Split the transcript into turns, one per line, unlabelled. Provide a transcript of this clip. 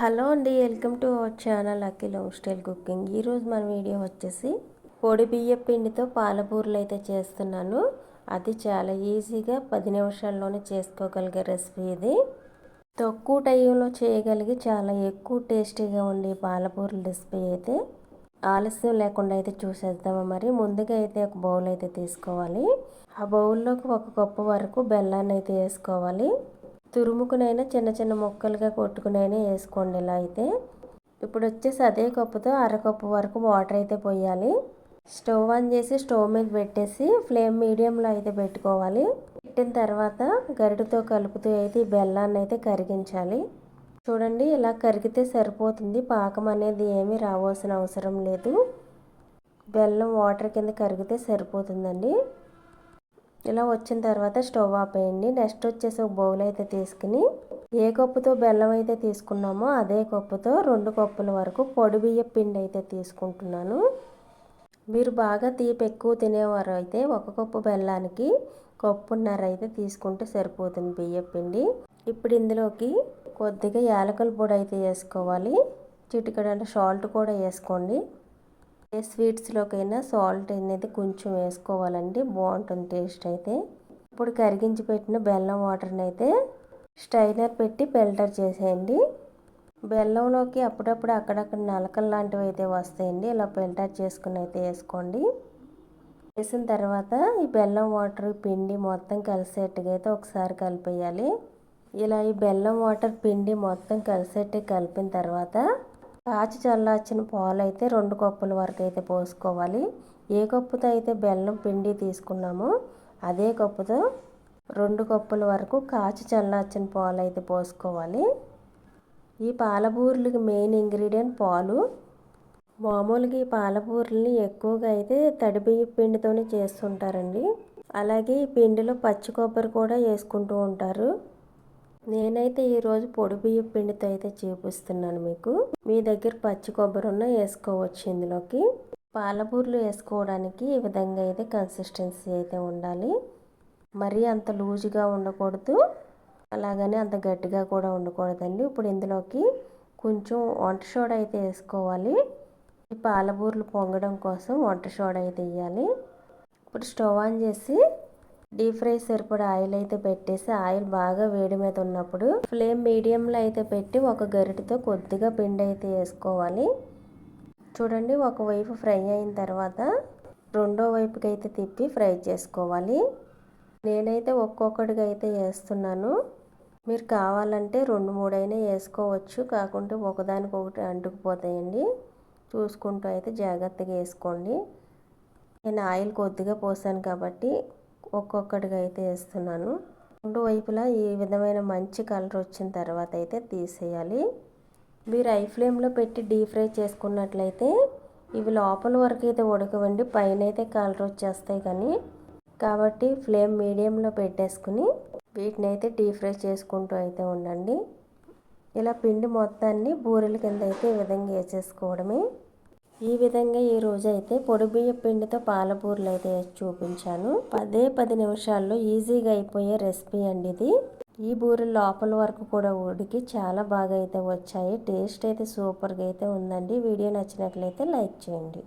Hello అండి welcome to our channel Akhil home style cooking. ఈరోజు మన వీడియో వచ్చేసి పొడి బియ్య పిండితో పాలపూరలు అయితే చేస్తున్నాను. అది చాలా ఈజీగా పది నిమిషాల్లోనే చేసుకోగలిగే రెసిపీ ఇది. తక్కువ టైంలో చేయగలిగి చాలా ఎక్కువ టేస్టీగా ఉండే పాలపూరల రెసిపీ అయితే ఆలస్యం లేకుండా అయితే చూసేద్దామా మరి. ముందుగా అయితే ఒక బౌల్ అయితే తీసుకోవాలి. ఆ బౌల్లోకి ఒక కప్పు వరకు బెల్లాన్ని అయితే వేసుకోవాలి. తురుముకునైనా చిన్న చిన్న ముక్కలుగా కొట్టుకునైనా వేసుకోండి ఇలా అయితే. ఇప్పుడు వచ్చేసి అదే కప్పుతో అరకప్పు వరకు వాటర్ అయితే పోయాలి. స్టవ్ ఆన్ చేసి స్టవ్ మీద పెట్టేసి ఫ్లేమ్ మీడియంలో అయితే పెట్టుకోవాలి. పెట్టిన తర్వాత గరిటతో కలుపుతూ అయితే ఈ బెల్లాన్ని అయితే కరిగించాలి. చూడండి ఇలా కరిగితే సరిపోతుంది. పాకం అనేది ఏమీ రావాల్సిన అవసరం లేదు. బెల్లం వాటర్ కింద కరిగితే సరిపోతుందండి. ఇలా వచ్చిన తర్వాత స్టవ్ ఆపేయండి నెక్స్ట్ వచ్చేసి ఒక బౌల్ అయితే తీసుకుని ఏ కప్పుతో బెల్లం అయితే తీసుకున్నామో అదే కప్పుతో రెండు కప్పుల వరకు పొడి బియ్య పిండి అయితే తీసుకుంటున్నాను. మీరు బాగా తీపి ఎక్కువ తినేవారు అయితే ఒక కప్పు బెల్లానికి కప్పున్నర అయితే తీసుకుంటే సరిపోతుంది బియ్య పిండి. ఇప్పుడు ఇందులోకి కొద్దిగా యాలకల పొడి అయితే వేసుకోవాలి. చిటికడంటే సాల్ట్ కూడా వేసుకోండి. ఏ స్వీట్స్లోకైనా సాల్ట్ అనేది కొంచెం వేసుకోవాలండి. బాగుంటుంది టేస్ట్ అయితే. ఇప్పుడు కరిగించి పెట్టిన బెల్లం వాటర్ని అయితే స్టైనర్ పెట్టి ఫిల్టర్ చేసేయండి. బెల్లంలోకి అప్పుడప్పుడు అక్కడక్కడ నలకలు లాంటివి అయితే వస్తాయండి. ఇలా ఫిల్టర్ చేసుకుని అయితే వేసుకోండి. వేసిన తర్వాత ఈ బెల్లం వాటర్ పిండి మొత్తం కలిసేట్టుగా అయితే ఒకసారి కలిపేయాలి. ఇలా ఈ బెల్లం వాటర్ పిండి మొత్తం కలిసేట్టు కలిపిన తర్వాత కాచి చల్లార్చిన పాలు అయితే రెండు కప్పుల వరకు అయితే పోసుకోవాలి. ఏ కప్పుతో అయితే బెల్లం పిండి తీసుకున్నామో అదే కప్పుతో రెండు కప్పుల వరకు కాచి చల్లార్చిన పాలు అయితే పోసుకోవాలి. ఈ పాలబూరులకి మెయిన్ ఇంగ్రీడియంట్ పాలు. మామూలుగా ఈ పాలబూరల్ని ఎక్కువగా అయితే తడిబియ్య పిండితోనే చేస్తుంటారండి. అలాగే ఈ పిండిలో పచ్చి కొబ్బరి కూడా వేసుకుంటూ ఉంటారు. నేనైతే ఈరోజు పొడి బియ్యం పిండితో అయితే చూపిస్తున్నాను మీకు. మీ దగ్గర పచ్చి కొబ్బరి ఉన్న వేసుకోవచ్చు ఇందులోకి. పాలబూర్లు వేసుకోవడానికి ఈ విధంగా అయితే కన్సిస్టెన్సీ అయితే ఉండాలి. మరీ అంత లూజుగా ఉండకూడదు. అలాగని అంత గట్టిగా కూడా ఉండకూడదండి. ఇప్పుడు ఇందులోకి కొంచెం వంట సోడా అయితే వేసుకోవాలి. ఈ పాలబూరలు పొంగడం కోసం వంట సోడా అయితే వేయాలి. ఇప్పుడు స్టవ్ ఆన్ చేసి డీప్ ఫ్రై సరిపడా ఆయిల్ అయితే పెట్టేసి ఆయిల్ బాగా వేడి మీద ఉన్నప్పుడు ఫ్లేమ్ మీడియంలో అయితే పెట్టి ఒక గరిటతో కొద్దిగా పిండి అయితే వేసుకోవాలి. చూడండి ఒకవైపు ఫ్రై అయిన తర్వాత రెండో వైపుకి అయితే తిప్పి ఫ్రై చేసుకోవాలి. నేనైతే ఒక్కొక్కటిగా అయితే వేస్తున్నాను. మీరు కావాలంటే రెండు మూడైనా వేసుకోవచ్చు కాకుంటే ఒకదానికొకటి అంటుకుపోతాయండి. చూసుకుంటూ అయితే జాగ్రత్తగా వేసుకోండి. నేను ఆయిల్ కొద్దిగా పోసాను కాబట్టి ఒక్కొక్కటిగా అయితే వేస్తున్నాను. రెండు వైపులా ఈ విధమైన మంచి కలర్ వచ్చిన తర్వాత అయితే తీసేయాలి. మీరు ఐ ఫ్లేమ్లో పెట్టి డీప్ ఫ్రై చేసుకున్నట్లయితే ఇవి లోపల వరకు అయితే ఉడకవండి. పైన అయితే కలర్ వచ్చేస్తాయి కానీ. కాబట్టి ఫ్లేమ్ మీడియంలో పెట్టేసుకుని వీటిని అయితే డీప్ ఫ్రై చేసుకుంటూ అయితే ఉండండి. ఇలా పిండి మొత్తాన్ని బూరెల కింద అయితే ఈ విధంగా వేసేసుకోవడమే. ఈ విధంగా ఈ రోజు అయితే పొడి బియ్య పిండితో పాలపూరలు అయితే చూపించాను. పదే పది నిమిషాల్లో ఈజీగా అయిపోయే రెసిపీ అండి ఇది. ఈ బూరెలు లోపల వరకు కూడా ఉడికి చాలా బాగా అయితే వచ్చాయి. టేస్ట్ అయితే సూపర్గా అయితే ఉందండి. వీడియో నచ్చినట్లయితే లైక్ చేయండి.